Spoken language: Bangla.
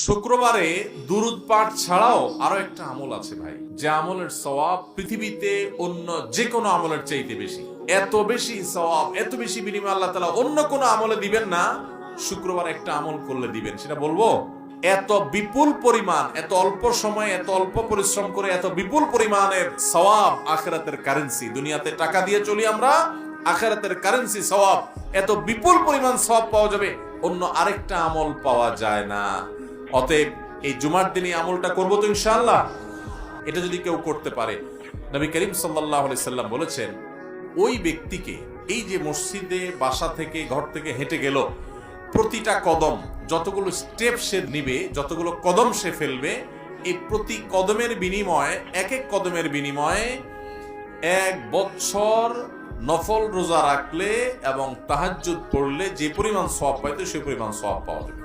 শুক্রবারে দুরুদ পাঠ ছাড়াও আরও একটা আমল আছে ভাই। যে আমলের সওয়াব পৃথিবীতে অন্য যে কোনো আমলের চাইতে বেশি। এত বেশি সওয়াব, এত বেশি বিনিময় আল্লাহ তালা অন্য কোনো আমলে দিবেন না। শুক্রবার একটা আমল করলে দিবেন, সেটা বলব? এত বিপুল পরিমাণ, এত অল্প সময়ে, এত অল্প পরিশ্রম করে এত বিপুল পরিমাণের সওয়াব আখেরাতের কারেন্সি দুনিয়াতে টাকা দিয়ে চলি আমরা, আখেরাতের কারেন্সি সওয়াব। এত বিপুল পরিমাণ সওয়াব পাওয়া যাবে, অন্য আরেকটা আমল পাওয়া যায় না। অতএব এই জুমার দিনে আমলটা করব তো ইনশাল্লাহ এটা যদি কেউ করতে পারে। নবী করিম সাল্লাহ সাল্লাম বলেছেন, ওই ব্যক্তিকে এই যে মসজিদে, বাসা থেকে, ঘর থেকে হেঁটে গেল, প্রতিটা কদম, যতগুলো স্টেপ সে নিবে, যতগুলো কদম সে ফেলবে, এই প্রতি কদমের বিনিময়ে, এক এক কদমের বিনিময়ে এক বছর নফল রোজা রাখলে এবং তাহাজ্জুদ পড়লে যে পরিমাণ সওয়াব পাইতো, সে পরিমাণ সওয়াব পাওয়া যাবে।